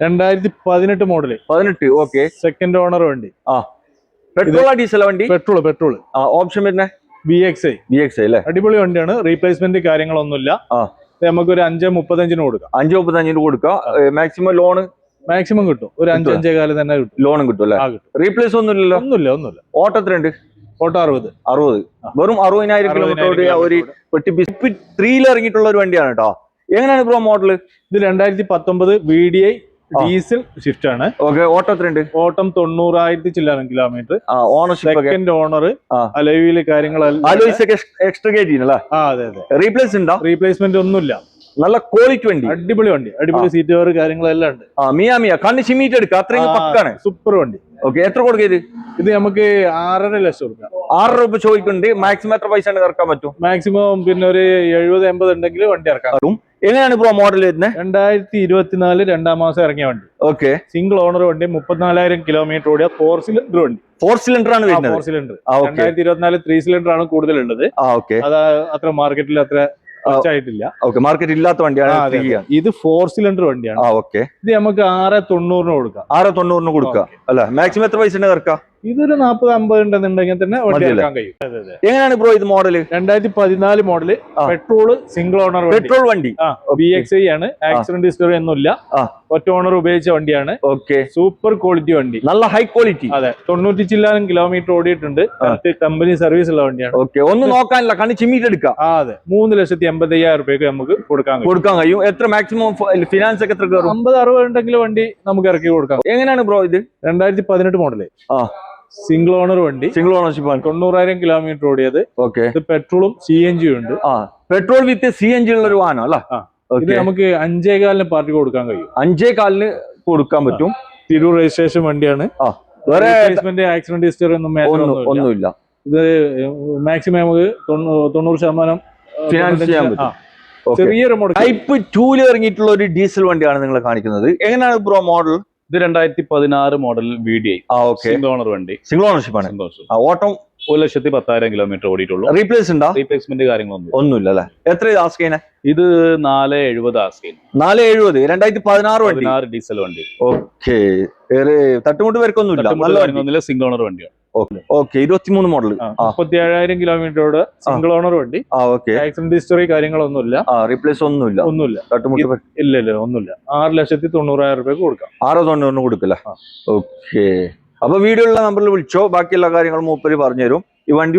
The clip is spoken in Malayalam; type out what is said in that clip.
രണ്ടായിരത്തി പതിനെട്ട് മോഡൽ പതിനെട്ട് ഓക്കെ സെക്കൻഡ് ഓണർ വണ്ടി. ആ. പെട്രോൾ ഡീസൽ വണ്ടി? പെട്രോൾ പെട്രോൾ ആ ഓപ്ഷൻ പിന്നെ B X I B X I അല്ലേ? അടിപൊളി വണ്ടിയാണ്. റീപ്ലേസ്മെന്റ് കാര്യങ്ങളൊന്നുമില്ല. ആ. നമുക്ക് ഒരു അഞ്ച് മുപ്പത്തഞ്ചിന് കൊടുക്കാം. അഞ്ച് മുപ്പത്തഞ്ചിന് കൊടുക്കാം. മാക്സിമം ലോണ് മാക്സിമം കിട്ടും. ഒരു അഞ്ച്? അഞ്ചേ കാലം തന്നെ കിട്ടും. ലോണും കിട്ടും അല്ലേ? റീപ്ലേസ് ഒന്നുമില്ലല്ലോ? ഒന്നുമില്ല ഒന്നുമില്ല. ഓട്ടത്തിലുണ്ട് ഓട്ടോ അറുപത്. അറുപത്. വെറും അറുപതിനായിരം കിലോമീറ്റർ ഒരു ത്രീയിൽ ഇറങ്ങിയിട്ടുള്ള ഒരു വണ്ടിയാണ് കേട്ടോ. എങ്ങനെയാണ് ബ്രോ മോഡൽ ഇത് രണ്ടായിരത്തി പത്തൊമ്പത് V D I. Diesel shift ആണ്. ഓക്കെ ഓട്ടത്തിലുണ്ട് ഓട്ടം തൊണ്ണൂറായിരത്തി ചില്ലാനം കിലോമീറ്റർ ഓണർഷിപ്പ് സെക്കൻഡ് ഓണർ ആ. അലവിയിൽ കാര്യങ്ങളെല്ലാം എക്സ്ട്രാ അതെ അതെ. റീപ്ലേസ് ഉണ്ടോ? റീപ്ലേസ്മെന്റ് ഒന്നുമില്ല. നല്ല ക്വാളിറ്റി വണ്ടി. അടിപൊളി വണ്ടി. അടിപൊളി സീറ്റ് കവർ കാര്യങ്ങളെല്ലാം ഉണ്ട്. ആ മിയാ മിയ കണ്ണ് ചിമ്മിട്ട് എടുക്കുക. അത്രയും പക്കാണ്. സൂപ്പർ വണ്ടി. ഓക്കെ എത്ര കൊടുക്കുക ഇത്? ഇത് നമുക്ക് ആറര ലക്ഷം കൊടുക്കാം. ആറ് രൂപ ചോദിക്കുന്നുണ്ട്. മാക്സിമം എത്ര പൈസ ഇറക്കാൻ പറ്റും? മാക്സിമം പിന്നെ ഒരു എഴുപത് എൺപത് ഉണ്ടെങ്കിൽ വണ്ടി ഇറക്കാം. എങ്ങനെയാണ് ബ്രോ മോഡൽ വരുന്നത്? രണ്ടായിരത്തി ഇരുപത്തിനാല് രണ്ടാം മാസം ഇറങ്ങിയ വണ്ടി. ഓക്കെ സിംഗിൾ ഓണർ വണ്ടി മുപ്പത്തിനാലായിരം കിലോമീറ്റർ ഓടിയ ഫോർ സിലിണ്ടർ വണ്ടി. ഫോർ സിലിണ്ടർ ആണ് വരുന്നത്. ഫോർ സിലിണ്ടർ രണ്ടായിരത്തി ഇരുപത്തിനാല് ത്രീ സിലിണ്ടർ ആണ് കൂടുതലുള്ളത്. ആ ഓക്കെ അത് അത്ര മാർക്കറ്റിൽ അത്ര ആയിട്ടില്ല ഓക്കെ മാർക്കറ്റ് ഇല്ലാത്ത വണ്ടിയാണ്. ഇത് ഫോർ സിലിണ്ടർ വണ്ടിയാണ്. ഇത് നമുക്ക് ആറ് തൊണ്ണൂറിന് കൊടുക്കാം. ആറ് തൊണ്ണൂറിന് കൊടുക്കാം അല്ല? മാക്സിമം എത്ര പൈസ ഇറക്കാം? ഇതൊരു നാപ്പത് അമ്പത് ഉണ്ടെന്നുണ്ടെങ്കിൽ തന്നെ വണ്ടി മതിയല്ലേ? ഇറക്കാൻ കഴിയും. അതെ അതെ എങ്ങനെയാണ് ബ്രോ ഇത് മോഡൽ രണ്ടായിരത്തി പതിനാല് മോഡൽ പെട്രോൾ സിംഗിൾ ഓണർ വണ്ടി. പെട്രോൾ വണ്ടി. ബി എക്സ് ഐ ആണ്. ആക്സിഡന്റ് ഹിസ്റ്ററി ഒന്നുമില്ല. ആ. ഒറ്റ ഓണർ ഉപയോഗിച്ച വണ്ടിയാണ്. ഓക്കെ സൂപ്പർ ക്വാളിറ്റി വണ്ടി. നല്ല ഹൈ ക്വാളിറ്റി അതെ. തൊണ്ണൂറ്റി ചില്ലാനും കിലോമീറ്റർ ഓടിയിട്ടുണ്ട്. കമ്പനി സർവീസ് ഉള്ള വണ്ടിയാണ്. ഓക്കെ ഒന്ന് നോക്കാനില്ല. കണ്ണി ചിമ്മിട്ട് എടുക്കാം. അതെ. മൂന്ന് ലക്ഷത്തി എൺപത്തി അയ്യായിരം രൂപയ്ക്ക് നമുക്ക് കൊടുക്കാൻ കൊടുക്കാൻ കഴിയും. എത്ര മാക്സിമം ഫിനാൻസ് ഒക്കെ എത്ര കയറും? അമ്പത് അറുപത് ഉണ്ടെങ്കിൽ വണ്ടി നമുക്ക് ഇറക്കി കൊടുക്കാം. എങ്ങനെയാണ് ബ്രോ ഇത്? രണ്ടായിരത്തി പതിനെട്ട് മോഡൽ ആ. സിംഗിൾ ഓണർ വണ്ടി. സിംഗിൾ ഓണർഷിപ്പ് ആണ്. തൊണ്ണൂറായിരം കിലോമീറ്റർ ഓടിയത്. ഓക്കെ ഇത് പെട്രോളും സി എൻ ജി ഉണ്ട്. ആ. Petrol with C N G ഉള്ള ഒരു വാഹനം അല്ല. ഇത് നമുക്ക് നമുക്ക് അഞ്ചേകാലിന് പാർട്ടി കൊടുക്കാൻ കഴിയും. അഞ്ചേ കാലിന് കൊടുക്കാൻ പറ്റും. തിരൂർ രജിസ്ട്രേഷൻ വണ്ടിയാണ്. വേറെ ആക്സിഡന്റ് ഹിസ്റ്ററി ഒന്നും ഒന്നുമില്ല. ഇത് മാക്സിമം നമുക്ക് തൊണ്ണൂ- തൊണ്ണൂറ് ശതമാനം ഫിനാൻസ് ചെയ്യാൻ പറ്റും. ചെറിയൊരു മോഡൽ ടൈപ്പ് ടൂൽ ഇറങ്ങിയിട്ടുള്ള ഒരു ഡീസൽ വണ്ടിയാണ് നിങ്ങൾ കാണിക്കുന്നത്. എങ്ങനെയാണ് ബ്രോ മോഡൽ ഇത് രണ്ടായിരത്തി പതിനാറ് മോഡൽ വി ഡി ഐ ആ ഓക്കെ സിംഗിൾ ഓണർ വണ്ടി. സിംഗിൾ ഓണർഷിപ്പ് ആണ്. ഓട്ടം ഒരു ലക്ഷത്തി പത്തായിരം കിലോമീറ്റർ ഓടിയിട്ടുള്ളൂ. റീപ്ലേസ് ഉണ്ടോ? റീപ്ലേസ്മെന്റ് കാര്യങ്ങളൊന്നും ഒന്നുമില്ല അല്ലെ എത്ര ആസ്കൈന ഇത് നാല് എഴുപത് ആസ്കൈൻ നാല് എഴുപത് രണ്ടായിരത്തി പതിനാറ് വണ്ടി. പതിനാറ് ഡീസൽ വണ്ടി. ഓക്കെ തട്ടുമുട്ട് പേർക്കൊന്നുമില്ല. ഇല്ല നല്ല വണ്ടി. കാര്യങ്ങളൊന്നുമില്ല സിംഗിൾ ഓണർ വണ്ടിയാണ്. ഓക്കെ ഇരുപത്തിമൂന്ന് മോഡൽ മുപ്പത്തിയേഴായിരം കിലോമീറ്ററോട് സിംഗിൾ ഓണർ വണ്ടി. ആക്സിഡന്റ് ഹിസ്റ്ററി കാര്യങ്ങളൊന്നുമില്ല. റീപ്ലേസ് ഒന്നുമില്ല. ഒന്നുമില്ല. തട്ടുമുട്ട് ഇല്ല ഇല്ല ഒന്നുമില്ല. ആറ് ലക്ഷത്തി തൊണ്ണൂറായിരം രൂപയ്ക്ക് കൊടുക്കാം. ആറ് തൊണ്ണൂറിന് കൊടുക്കില്ല. ഓക്കെ അപ്പൊ വീഡിയോയുള്ള നമ്പറിൽ വിളിച്ചോ ബാക്കിയുള്ള കാര്യങ്ങൾ മൂപ്പര് പറഞ്ഞുതരും. ഈ വണ്ടി